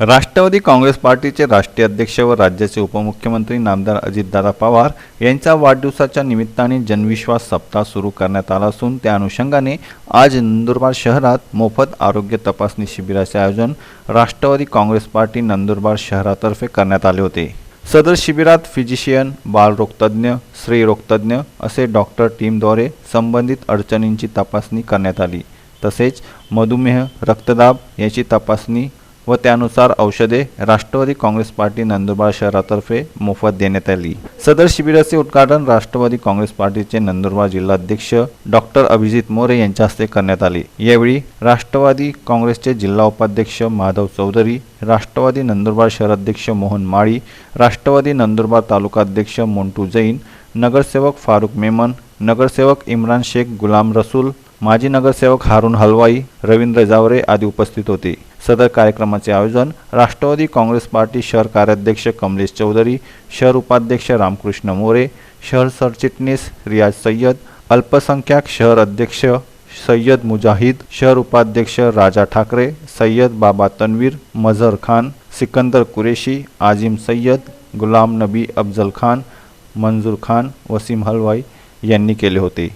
राष्ट्रवादी काँग्रेस पार्टीचे राष्ट्रीय अध्यक्ष व राज्याचे उपमुख्यमंत्री नामदार अजितदादा पवार यांच्या वाढदिवसाच्या निमित्ताने जनविश्वास सप्ताह सुरू करण्यात आला असून त्या अनुषंगाने आज नंदुरबार शहरात मोफत आरोग्य तपासणी शिबिराचे आयोजन राष्ट्रवादी काँग्रेस पार्टी नंदुरबार शहरातर्फे करण्यात आले होते. सदर शिबिरात फिजिशियन बालरोगतज्ञ स्त्रीरोगतज्ञ असे डॉक्टर टीमद्वारे संबंधित अडचणींची तपासणी करण्यात आली. तसेच मधुमेह रक्तदाब याची तपासणी व त्यानुसार औषधे राष्ट्रवादी काँग्रेस पार्टी नंदुरबार शहरातर्फे मोफत देण्यात आली. सदर शिबिराचे उद्घाटन राष्ट्रवादी काँग्रेस पार्टीचे नंदुरबार जिल्हाध्यक्ष डॉक्टर अभिजित मोरे यांच्या हस्ते करण्यात आले. यावेळी राष्ट्रवादी काँग्रेसचे जिल्हा उपाध्यक्ष माधव चौधरी राष्ट्रवादी नंदुरबार शहराध्यक्ष मोहन माळी राष्ट्रवादी नंदुरबार तालुकाध्यक्ष मोंटू जैन नगरसेवक फारुख मेमन नगरसेवक इम्रान शेख गुलाम रसूल माजी नगरसेवक हारून हलवाई रवींद्र जावरे आदी उपस्थित होते. सदर कार्यक्रमाचे आयोजन राष्ट्रवादी काँग्रेस पार्टी शहर कार्याध्यक्ष कमलेश चौधरी शहर उपाध्यक्ष रामकृष्ण मोरे शहर सरचिटणीस रियाज सय्यद अल्पसंख्याक शहर अध्यक्ष सय्यद मुजाहिद शहर उपाध्यक्ष राजा ठाकरे सय्यद बाबा तन्वीर मझर खान सिकंदर कुरेशी आजिम सय्यद गुलाम नबी अफजल खान मंजूर खान वसीम हलवाई यांनी केले होते.